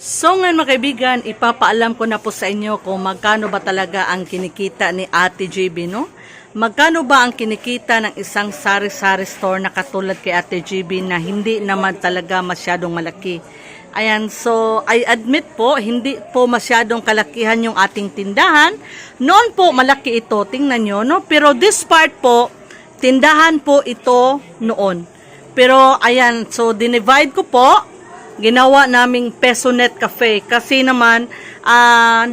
So ngayon mga kaibigan, ipapaalam ko na po sa inyo kung magkano ba talaga ang kinikita ni Ate JB, no? Magkano ba ang kinikita ng isang sari-sari store na katulad kay Ate JB na hindi naman talaga masyadong malaki? Ayan, so I admit po, hindi po masyadong kalakihan yung ating tindahan. Noon po malaki ito, tingnan nyo, no? Pero this part po, tindahan po ito noon. Pero ayan, so dinivide ko po, ginawa naming Pesonet Cafe kasi naman ah,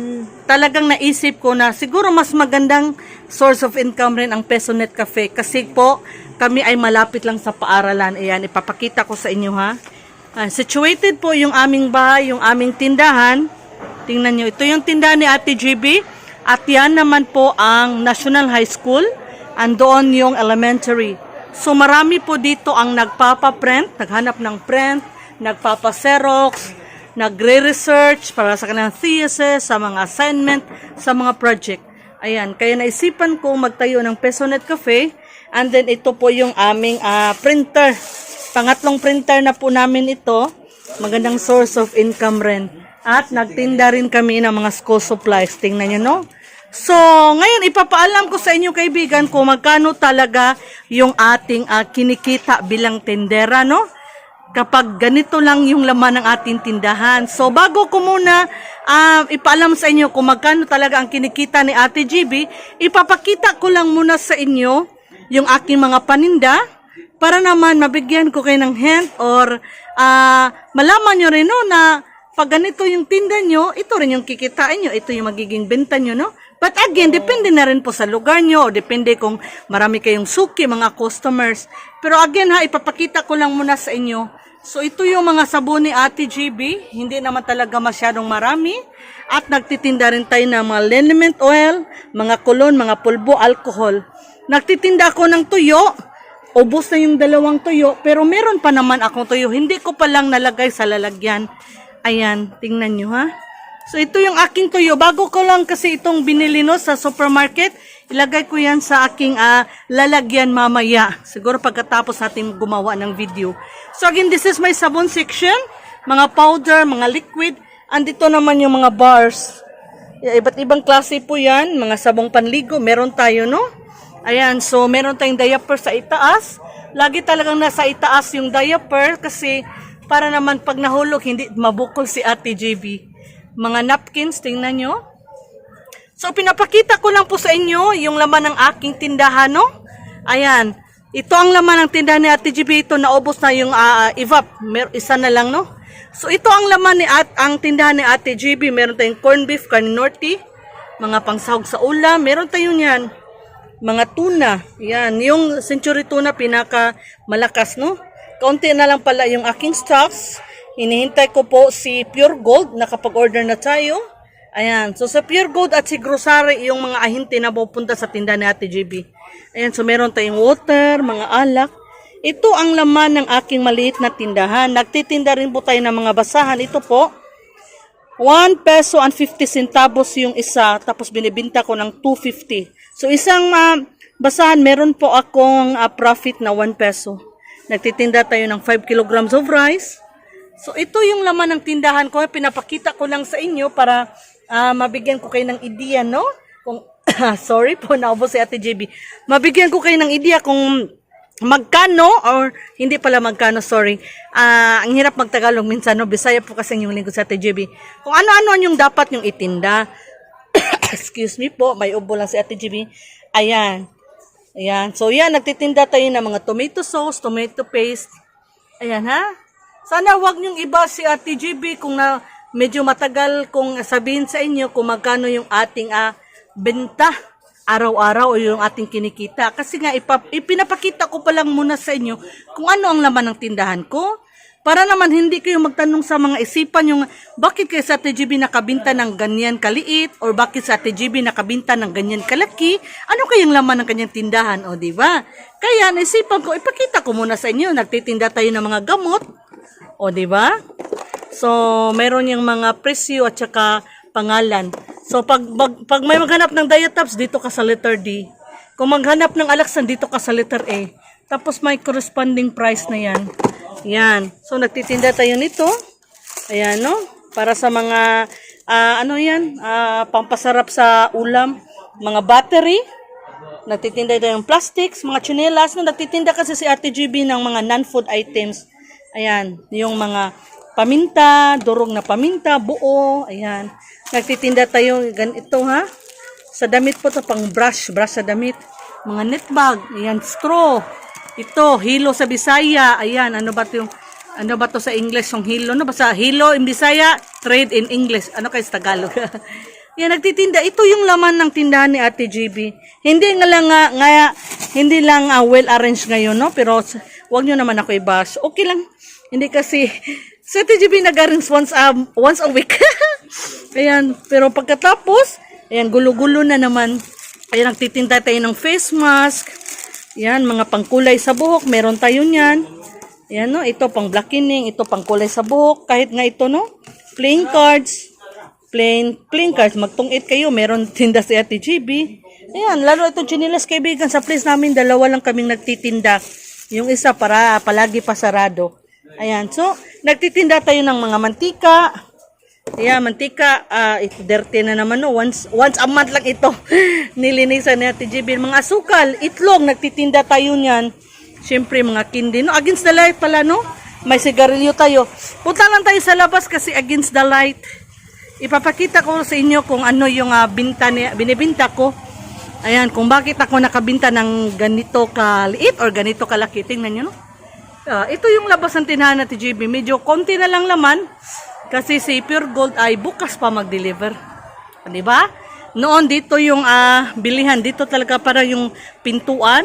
talagang naisip ko na siguro mas magandang source of income rin ang Pesonet Cafe kasi po kami ay malapit lang sa paaralan. Ayan, ipapakita ko sa inyo ha. Ah, situated po yung aming bahay, yung aming tindahan. Tingnan nyo, ito yung tindahan ni Ate GB at yan naman po ang National High School andoon yung elementary. So marami po dito ang nagpapa-print, naghanap ng print, nagpapa-xerox, nagre-research para sa kanilang thesis, sa mga assignment, sa mga project. Ayan, kaya naisipan ko magtayo ng Pesonet Cafe and then ito po yung aming ah, printer. Pangatlong printer na po namin ito. Magandang source of income rin. At nagtinda rin kami ng mga school supplies. Tingnan nyo, no? So, ngayon ipapaalam ko sa inyo kaibigan kung magkano talaga yung ating ah, kinikita bilang tendera, no? Kapag ganito lang yung laman ng ating tindahan. So, bago ko muna ah, ipaalam sa inyo kung magkano talaga ang kinikita ni Ate GB, ipapakita ko lang muna sa inyo yung aking mga paninda para naman mabigyan ko kayo ng hint or ah, malaman nyo rin no, na pag ganito yung tinda nyo, ito rin yung kikitain nyo, ito yung magiging benta nyo, no? But again, depende na rin po sa lugar nyo, depende kung marami kayong suki, mga customers. Pero again ha, ipapakita ko lang muna sa inyo. So ito yung mga sabon ni Ate GB, hindi naman talaga masyadong marami. At nagtitinda rin tayo ng mga liniment oil, mga kulon, mga pulbo, alcohol. Nagtitinda ako ng tuyo, ubos na yung dalawang tuyo, pero meron pa naman akong tuyo. Hindi ko pa lang nalagay sa lalagyan. Ayan, tingnan nyo ha. So ito yung aking tuyo. Bago ko lang kasi itong binili no sa supermarket, ilagay ko yan sa aking ah, lalagyan mamaya. Siguro pagkatapos natin gumawa ng video. So again, this is my sabon section. Mga powder, mga liquid. Andito naman yung mga bars. Iba't ibang klase po yan. Mga sabong panligo. Meron tayo, no? Ayan, so meron tayong diaper sa itaas. Lagi talagang nasa itaas yung diaper kasi para naman pag nahulog, hindi mabukol si Ate JB. Mga napkins, tingnan nyo. So, pinapakita ko lang po sa inyo yung laman ng aking tindahan, no? Ayan. Ito ang laman ng tindahan ni Ate GB. Ito, naubos na yung ah, evap. Mer isa na lang, no? So, ito ang laman ni at ang tindahan ni Ate GB. Meron tayong corned beef, carninorty, mga pangsahog sa ulam. Meron tayong yan. Mga tuna. Yan. Yung century tuna, pinaka malakas, no? Kaunti na lang pala yung aking stocks. Hinihintay ko po si Pure Gold. Nakapag-order na tayo. Ayan. So, sa Pure Gold at si Grocery, yung mga ahinti na pupunta sa tindahan ni Ate GB. Ayan. So, meron tayong water, mga alak. Ito ang laman ng aking maliit na tindahan. Nagtitinda rin po tayo ng mga basahan. Ito po, 1 peso and 50 centavos yung isa, tapos binibinta ko ng 250. So, isang ah, basahan, meron po akong ah, profit na 1 peso. Nagtitinda tayo ng 5 kilograms of rice. So, ito yung laman ng tindahan ko. Pinapakita ko lang sa inyo para ah, mabigyan ko kayo ng ideya, no? Kung, sorry po, naubos si Ate JB. Mabigyan ko kayo ng ideya kung magkano or hindi pala magkano, sorry. Ah, ang hirap magtagalog minsan, no? Bisaya po kasi yung lingkod sa Ate JB. Kung ano-ano yung dapat yung itinda. Excuse me po, may ubo lang si Ate JB. Ayan. Ayan. So, yan, nagtitinda tayo ng mga tomato sauce, tomato paste. Ayan, ha? Sana wag niyong iba si Ate GB kung na medyo matagal kung sabihin sa inyo kung magkano yung ating ah, benta araw-araw o yung ating kinikita. Kasi nga, ipa, ipinapakita ko pa lang muna sa inyo kung ano ang laman ng tindahan ko. Para naman hindi kayo magtanong sa mga isipan yung bakit kay sa Ate GB nakabinta ng ganyan kaliit or bakit sa Ate GB nakabinta ng ganyan kalaki, ano kayang laman ng kanyang tindahan, o di ba? Kaya naisipan ko, ipakita ko muna sa inyo, nagtitinda tayo ng mga gamot, o di ba? So, meron yung mga presyo at saka pangalan. So, pag, pag, pag may maghanap ng diatops, dito ka sa letter D. Kung maghanap ng alaksan, dito ka sa letter A. Tapos may corresponding price na yan. Yan. So, nagtitinda tayo nito. Ayan, no? para sa mga ah, ano yan, ah, pampasarap sa ulam, mga battery, nagtitinda tayo ng plastics, mga chinelas, no, nagtitinda kasi si Ate GB ng mga non-food items. Ayan, yung mga paminta, durog na paminta, buo, ayan. Nagtitinda tayo ganito ha. Sa damit po to pang brush, brush sa damit. Mga net bag, ayan, straw. Ito, hilo sa Bisaya, ayan, ano ba 'to yung ano ba to sa English yung hilo? Ano ba hilo in Bisaya? Trade in English. Ano kay sa Tagalog? Yan, nagtitinda. Ito yung laman ng tindahan ni Ate GB. Hindi nga lang, nga, nga hindi lang ah, well arranged ngayon, no? Pero wag nyo naman ako i-bash. Okay lang. Hindi kasi, sa Ate GB nag-arrange once, um, once a week. ayan, pero pagkatapos, ayan, gulo-gulo na naman. Ayan, nagtitinda tayo ng face mask. Yan, mga pangkulay sa buhok. Meron tayo niyan. Ayan, no? Ito pang blackening. Ito pang kulay sa buhok. Kahit nga ito, no? Playing cards. Plain, plain cards. Magtungit kayo. Meron tinda si Ate. Ayan, lalo ito chinilas kaibigan. Sa place namin, dalawa lang kaming nagtitinda. Yung isa para palagi pa sarado. Ayan, so, nagtitinda tayo ng mga mantika. Ayan, mantika, ah, ito dirty na naman no. Once, once a month lang ito. Nilinisan ni Ate GB. Mga asukal, itlog, nagtitinda tayo niyan. Siyempre, mga kindi, no? Against the light pala, no? May sigarilyo tayo. Punta lang tayo sa labas kasi against the light. Ipapakita ko sa inyo kung ano yung ah, binta ni, binibinta ko. Ayan, kung bakit ako nakabinta ng ganito kaliit or ganito kalaki. Tingnan nyo, no? Ah, ito yung labas ng tinahan natin, JB. Medyo konti na lang laman kasi si Pure Gold ay bukas pa mag-deliver. Di ba? Noon dito yung ah, bilihan. Dito talaga para yung pintuan.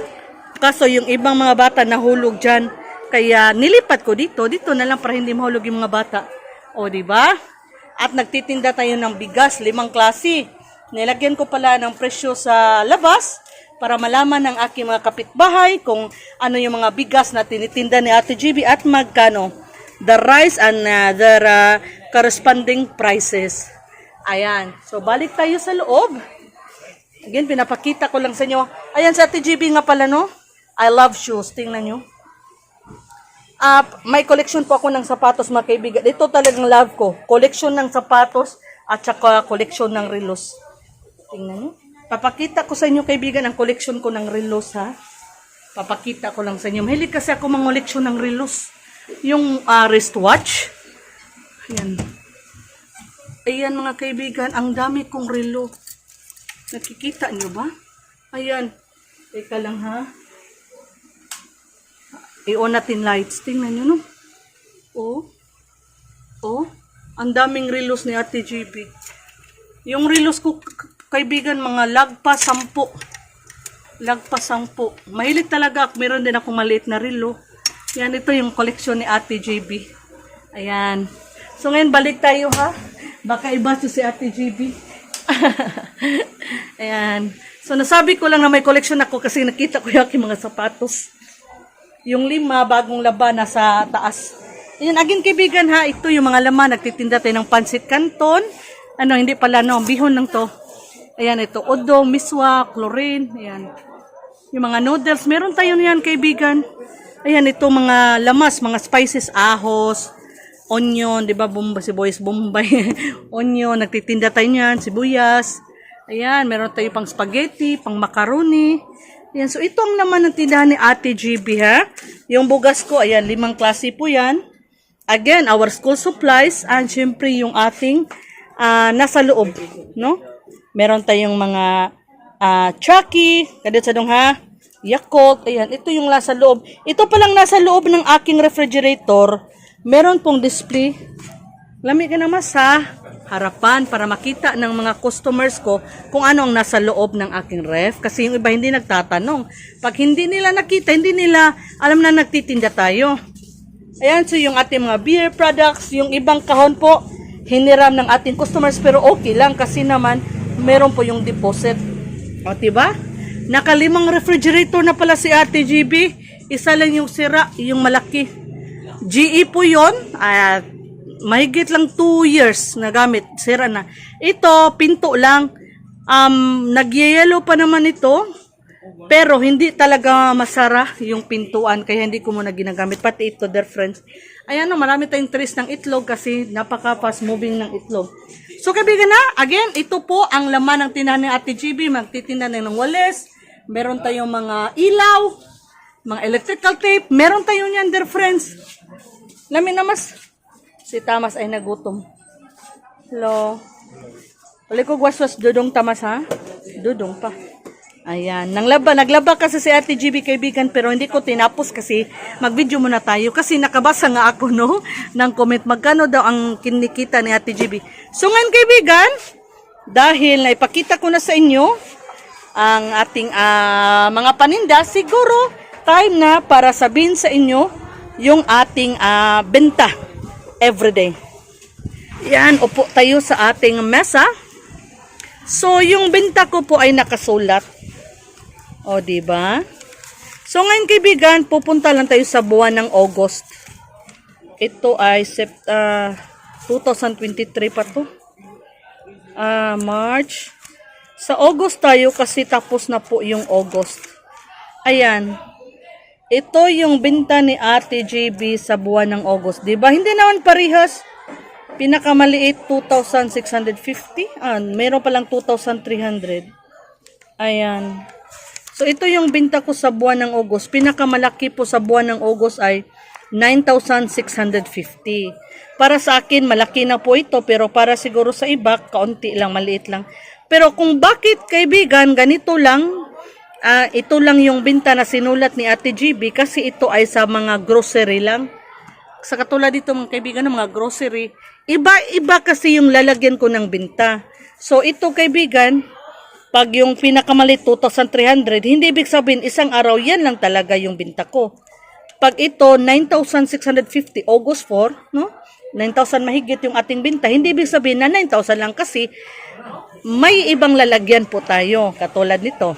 Kaso yung ibang mga bata nahulog dyan. Kaya nilipat ko dito. Dito na lang para hindi mahulog yung mga bata. O, di ba? At nagtitinda tayo ng bigas, limang klase. Nilagyan ko pala ng presyo sa labas para malaman ng aking mga kapitbahay kung ano yung mga bigas na tinitinda ni Ate GB at magkano. The rice and uh, their uh, corresponding prices. Ayan. So, balik tayo sa loob. Again, pinapakita ko lang sa inyo. Ayan, sa Ate GB nga pala, no? I love shoes. Tingnan nyo. Ah, may collection po ako ng sapatos mga kaibigan. Ito talagang love ko. Collection ng sapatos at saka collection ng relos. Tingnan nyo. Papakita ko sa inyo kaibigan ang collection ko ng relos ha. Papakita ko lang sa inyo. Mahilig kasi ako collection ng relos. Yung ah, wristwatch. Ayan. Ayan mga kaibigan, ang dami kong relo. Nakikita nyo ba? Ayan. Teka lang ha. I-on natin lights. Tingnan nyo, no? Oh. Oh. Ang daming relos ni Ate GB. Yung relos ko, kaibigan, mga lagpa sampu. Lagpa sampu. Mahilig talaga ako. Meron din ako maliit na relo. Yan, ito yung koleksyon ni Ate JB. Ayan. So ngayon, balik tayo ha. Baka iba to si Ate JB. Ayan. So nasabi ko lang na may koleksyon ako kasi nakita ko yung mga sapatos. Yung lima, bagong laba, nasa taas. Ayan, agin kaibigan ha, ito yung mga laman. Nagtitinda tayo ng pansit canton. Ano, hindi pala, no, bihon lang to. Ayan, ito, odo, miswa, chlorine. Ayan. Yung mga noodles, meron tayo niyan kaibigan. Ayan, ito mga lamas, mga spices, ahos, onion, di ba, bomba, sibuyas, bombay, onion, nagtitinda tayo niyan, sibuyas. Ayan, meron tayo pang spaghetti, pang macaroni. Ayan, so ito ang naman ng tindahan ni Ate GB, ha? Yung bugas ko, ayan, limang klase po yan. Again, our school supplies, and syempre yung ating ah, nasa loob, no? Meron tayong mga ah, Chucky, kadit sa dong ha? Yakult, ayan, ito yung nasa loob. Ito palang nasa loob ng aking refrigerator. Meron pong display. Lamig ka naman sa harapan para makita ng mga customers ko kung ano ang nasa loob ng aking ref. Kasi yung iba hindi nagtatanong. Pag hindi nila nakita, hindi nila alam na nagtitinda tayo. Ayan, so yung ating mga beer products, yung ibang kahon po, hiniram ng ating customers pero okay lang kasi naman meron po yung deposit. O, diba? Nakalimang refrigerator na pala si Ate GB. Isa lang yung sira, yung malaki. GE po yon at mahigit lang 2 years na gamit, sira na. Ito, pinto lang. Um, nagyayelo pa naman ito. Pero hindi talaga masara yung pintuan kaya hindi ko muna ginagamit. Pati ito, dear friends. Ayan marami tayong trace ng itlog kasi napaka fast moving ng itlog. So kaibigan na, again, ito po ang laman ng tindahan ni Ate GB. Magtitinda ng wales, meron tayong mga ilaw, mga electrical tape, meron tayong yan, dear friends. Lamin na mas, si Tamas ay nagutom. Hello. Uli ko waswas dudong Tamas ha? Dudong pa. Ayan, nanglaba, naglaba kasi si Ate GB kaibigan pero hindi ko tinapos kasi mag-video muna tayo kasi nakabasa nga ako no ng comment magkano daw ang kinikita ni Ate GB. So ngayon kaibigan, dahil naipakita ko na sa inyo ang ating ah, mga paninda, siguro time na para sabihin sa inyo yung ating ah, benta everyday. Yan, upo tayo sa ating mesa. So, yung benta ko po ay nakasulat. O, ba? So, ngayon kaibigan, pupunta lang tayo sa buwan ng August. Ito ay sept, ah, 2023 pa to. Ah, March. Sa August tayo kasi tapos na po yung August. Ayan. Ito yung binta ni Ate JB sa buwan ng August. ba? Hindi naman parehas. Pinakamaliit 2,650. Ah, meron pa lang 2,300. Ayan. So ito yung binta ko sa buwan ng August. Pinakamalaki po sa buwan ng August ay 9,650. Para sa akin, malaki na po ito. Pero para siguro sa iba, kaunti lang, maliit lang. Pero kung bakit, kaibigan, ganito lang, ah, ito lang yung binta na sinulat ni Ate GB kasi ito ay sa mga grocery lang. Sa katulad dito mga kaibigan ng mga grocery, iba-iba kasi yung lalagyan ko ng binta. So ito kaibigan, pag yung pinakamalit 2,300, hindi ibig sabihin isang araw yan lang talaga yung binta ko. Pag ito 9,650 August 4, no? 9,000 mahigit yung ating binta. Hindi ibig sabihin na 9,000 lang kasi may ibang lalagyan po tayo katulad nito.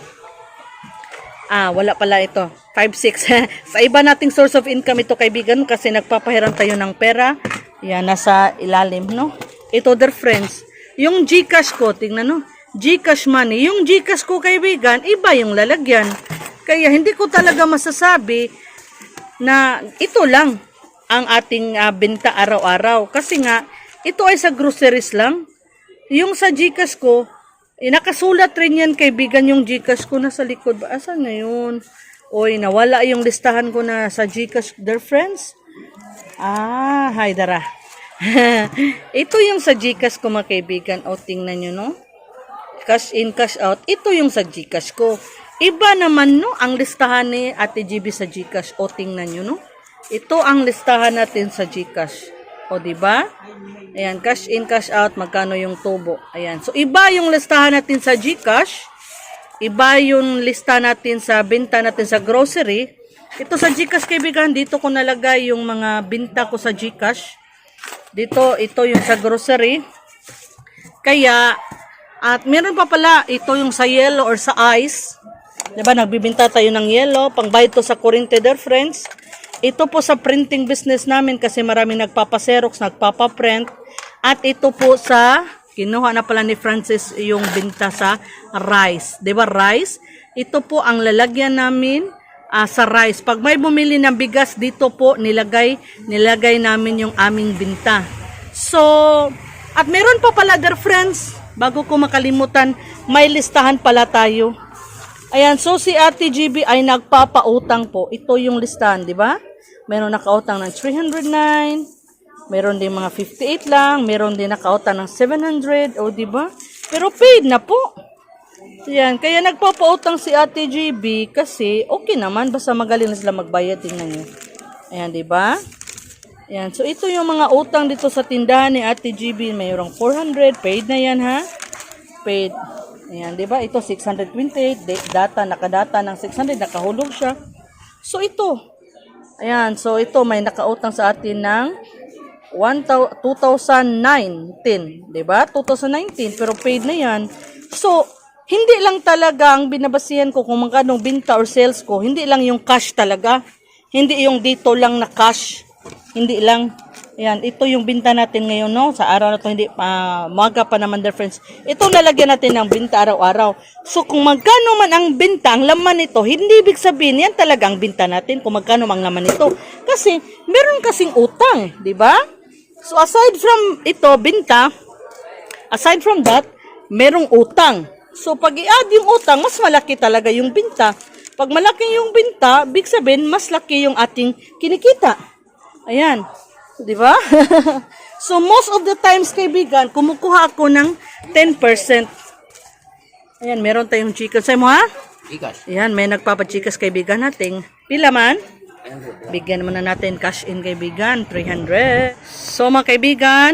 Ah, wala pala ito. 5-6. sa iba nating source of income ito kaibigan kasi nagpapahiram tayo ng pera. Yan, nasa ilalim, no? Ito, dear friends. Yung Gcash ko, tingnan no? Gcash money. Yung Gcash ko kaibigan, iba yung lalagyan. Kaya hindi ko talaga masasabi na ito lang ang ating ah, benta araw-araw. Kasi nga, ito ay sa groceries lang. Yung sa Gcash ko, eh, nakasulat rin yan kaibigan yung Gcash ko nasa likod. Ba? Asan na yun? Oy, nawala yung listahan ko na sa Gcash, dear friends. Ah, hi Dara. Ito yung sa Gcash ko mga kaibigan. O, tingnan nyo, no? Cash in, cash out. Ito yung sa Gcash ko. Iba naman, no? Ang listahan ni Ate GB sa Gcash. O, tingnan nyo, no? Ito ang listahan natin sa Gcash. O, ba? Ayan, cash in, cash out, magkano yung tubo. Ayan. So, iba yung listahan natin sa Gcash. Iba yung lista natin sa binta natin sa grocery. Ito sa Gcash, kaibigan, dito ko nalagay yung mga binta ko sa Gcash. Dito, ito yung sa grocery. Kaya, at meron pa pala, ito yung sa yellow or sa ice. Diba, nagbibinta tayo ng yellow, pangbayad to sa kurente there, friends. Ito po sa printing business namin kasi maraming nagpapaserox, nagpapaprint. At ito po sa, kinuha na pala ni Francis yung binta sa rice. ba rice? Ito po ang lalagyan namin ah, sa rice. Pag may bumili ng bigas, dito po nilagay, nilagay namin yung aming binta. So, at meron pa pala, dear friends, bago ko makalimutan, may listahan pala tayo. Ayan, so si Ate GB ay nagpapautang po. Ito yung listahan, di ba? Meron nakautang ng 309, meron din mga 58 lang, meron din nakautang ng 700, o di ba? Pero paid na po. Yan, kaya nagpapautang si Ate GB kasi okay naman, basta magaling na sila magbayad, tingnan nyo. Ayan, di ba? Ayan, so ito yung mga utang dito sa tindahan ni Ate GB. Mayroong 400, paid na yan ha. Paid. Ayan, di ba? Ito 628, da- data, nakadata ng 600, nakahulog siya. So ito, ayan, so ito may nakautang sa atin ng 1,000 2019, di ba? 2019, pero paid na yan. So, hindi lang talaga ang binabasihan ko kung magkano binta or sales ko, hindi lang yung cash talaga. Hindi yung dito lang na cash. Hindi lang. Ayan, ito yung binta natin ngayon, no? Sa araw na to, hindi, uh, maga pa naman, dear friends. Ito lalagyan natin ng binta araw-araw. So, kung magkano man ang binta, ang laman nito, hindi ibig sabihin, yan talaga ang binta natin kung magkano ang laman nito. Kasi, meron kasing utang, di ba? So, aside from ito, binta, aside from that, merong utang. So, pag i-add yung utang, mas malaki talaga yung binta. Pag malaki yung binta, big sabihin, mas laki yung ating kinikita. Ayan. Di ba? so, most of the times, kaibigan, kumukuha ako ng 10%. Ayan, meron tayong chicken. Sa'yo mo, ha? Ikas. Ayan, may nagpapachikas kaibigan nating. Pila man? Bigyan naman na natin cash in kaibigan, 300. So mga kaibigan,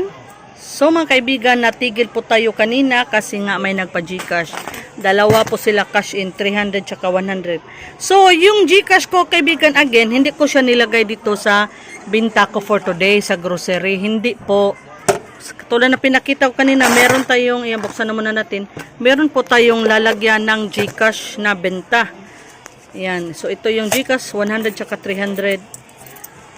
so mga kaibigan, natigil po tayo kanina kasi nga may nagpa-Gcash. Dalawa po sila cash in, 300 tsaka 100. So yung Gcash ko kaibigan again, hindi ko siya nilagay dito sa binta ko for today sa grocery. Hindi po. Tulad na pinakita ko kanina, meron tayong, iyan, buksan na muna natin, meron po tayong lalagyan ng Gcash na benta. Ayan. So, ito yung Gcash, 100 tsaka 300.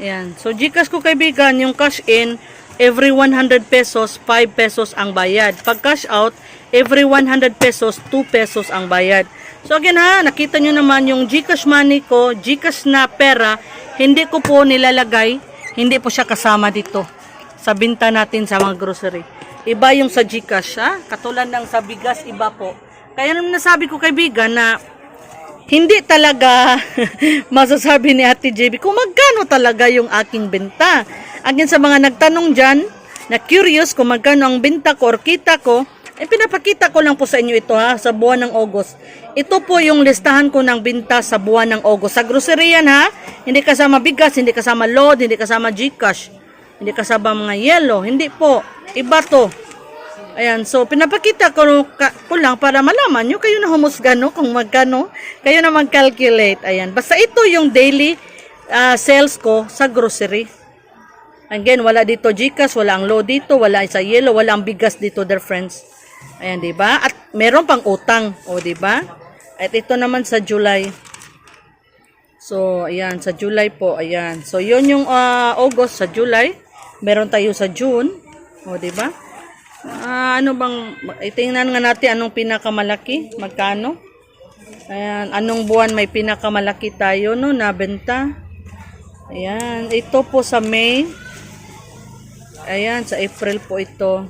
Ayan. So, Gcash ko kaibigan, yung cash in, every 100 pesos, 5 pesos ang bayad. Pag cash out, every 100 pesos, 2 pesos ang bayad. So, again ha, nakita nyo naman yung Gcash money ko, Gcash na pera, hindi ko po nilalagay, hindi po siya kasama dito sa binta natin sa mga grocery. Iba yung sa Gcash, ha? Katulad ng sa bigas, iba po. Kaya nung nasabi ko kaibigan na hindi talaga masasabi ni Ate JB kung magkano talaga yung aking benta. Again sa mga nagtanong dyan, na curious kung magkano ang benta ko or kita ko, eh pinapakita ko lang po sa inyo ito ha, sa buwan ng August. Ito po yung listahan ko ng binta sa buwan ng August. Sa grocery yan ha, hindi kasama bigas, hindi kasama load, hindi kasama Gcash, hindi kasama mga yellow, hindi po. Iba to. Ayan, so pinapakita ko, ko lang para malaman nyo, kayo na humusga no, kung magkano, kayo na mag-calculate. Ayan, basta ito yung daily ah, sales ko sa grocery. Again, wala dito Gcash, wala ang low dito, wala sa yellow, wala ang bigas dito, dear friends. Ayan, di ba? At meron pang utang, o di ba? At ito naman sa July. So, ayan, sa July po, ayan. So, yun yung ah, August sa July. Meron tayo sa June, o di ba? Ah, ano bang, itingnan nga natin anong pinakamalaki, magkano? Ayan, anong buwan may pinakamalaki tayo, no, nabenta? Ayan, ito po sa May. Ayan, sa April po ito.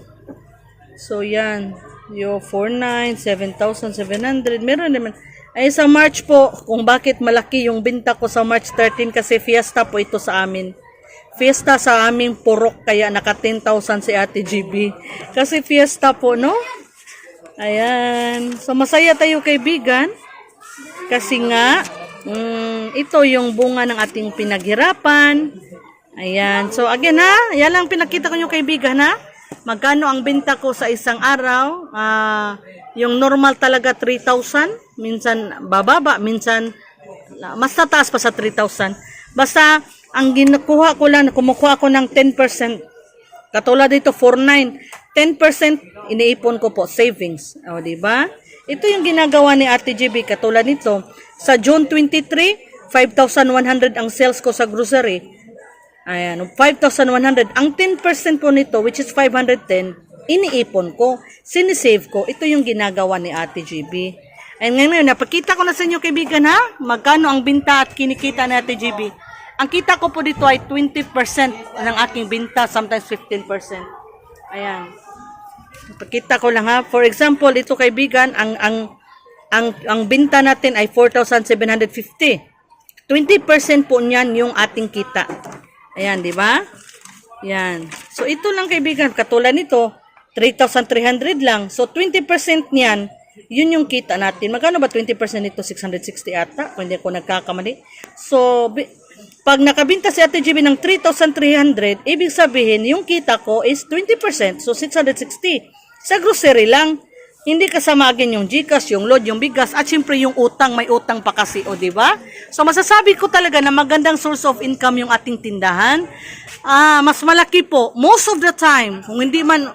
So, yan. Yo, 49, 7,700. Meron naman. Ay, sa March po, kung bakit malaki yung binta ko sa March 13 kasi fiesta po ito sa amin. Fiesta sa aming purok, kaya naka 10,000 si Ate GB. Kasi fiesta po, no? Ayan. So, masaya tayo kaibigan. Kasi nga, mm, ito yung bunga ng ating pinaghirapan. Ayan. So, again ha, yan lang pinakita ko yung kaibigan ha. Magkano ang benta ko sa isang araw? Ah, yung normal talaga 3,000. Minsan bababa, minsan na- mas tataas pa sa 3,000. Basta, ang ginukuha ko lang, kumukuha ko ng 10%. Katulad dito, 4.9. 10% iniipon ko po, savings. O, ba? Ito yung ginagawa ni Ate GB. Katulad nito, sa June 23, 5,100 ang sales ko sa grocery. Ayan, 5,100. Ang 10% po nito, which is 510, iniipon ko, sinisave ko. Ito yung ginagawa ni Ate GB. And ngayon, napakita ko na sa inyo kaibigan ha, magkano ang binta at kinikita ni Ate GB. Ang kita ko po dito ay 20% ng aking binta, sometimes 15%. Ayan. Pakita ko lang ha. For example, ito kaibigan, ang ang ang ang binta natin ay 4,750. 20% po niyan yung ating kita. Ayan, di ba? Yan. So ito lang kaibigan, katulad nito, 3,300 lang. So 20% niyan, yun yung kita natin. Magkano ba 20% nito? 660 ata, kung ako nagkakamali. So, pag nakabinta si Ate GB ng 3,300, ibig sabihin, yung kita ko is 20%, so 660. Sa grocery lang, hindi kasama agad yung Gcash, yung load, yung bigas, at syempre yung utang, may utang pa kasi, o ba? So masasabi ko talaga na magandang source of income yung ating tindahan. Ah, mas malaki po, most of the time, kung hindi man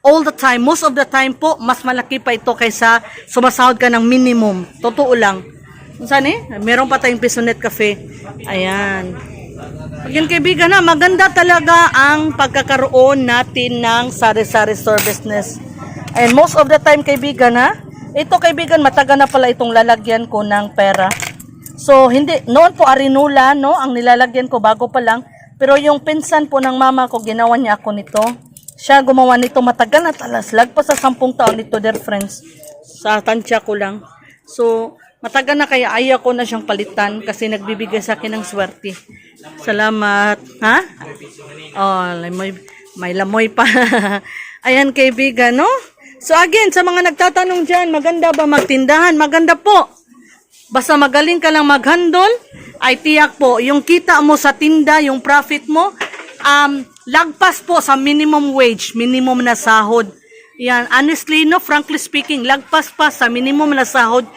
all the time, most of the time po, mas malaki pa ito kaysa sumasahod ka ng minimum. Totoo lang. Saan eh? Meron pa tayong Pisonet Cafe. Ayan. Again, kaibigan na, maganda talaga ang pagkakaroon natin ng sari-sari store business. And most of the time, kaibigan ha, ito kaibigan, matagal na pala itong lalagyan ko ng pera. So, hindi, noon po arinula, no, ang nilalagyan ko bago pa lang. Pero yung pinsan po ng mama ko, ginawa niya ako nito. Siya gumawa nito matagal na talas. Lagpas sa sampung taon nito, dear friends. Sa tansya ko lang. So, matagal na kaya ayaw ko na siyang palitan kasi nagbibigay sa akin ng swerte. Salamat. Ha? Oh, may, may lamoy pa. Ayan, kaibigan, no? So again, sa mga nagtatanong dyan, maganda ba magtindahan? Maganda po. Basta magaling ka lang mag-handle, ay tiyak po, yung kita mo sa tinda, yung profit mo, um, lagpas po sa minimum wage, minimum na sahod. Yan, honestly, no, frankly speaking, lagpas pa sa minimum na sahod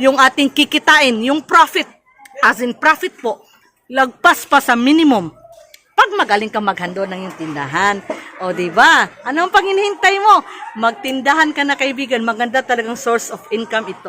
yung ating kikitain, yung profit, as in profit po, lagpas pa sa minimum. Pag magaling ka maghando ng yung tindahan. O, di ba? Anong pang hinihintay mo? Magtindahan ka na kaibigan. Maganda talagang source of income ito.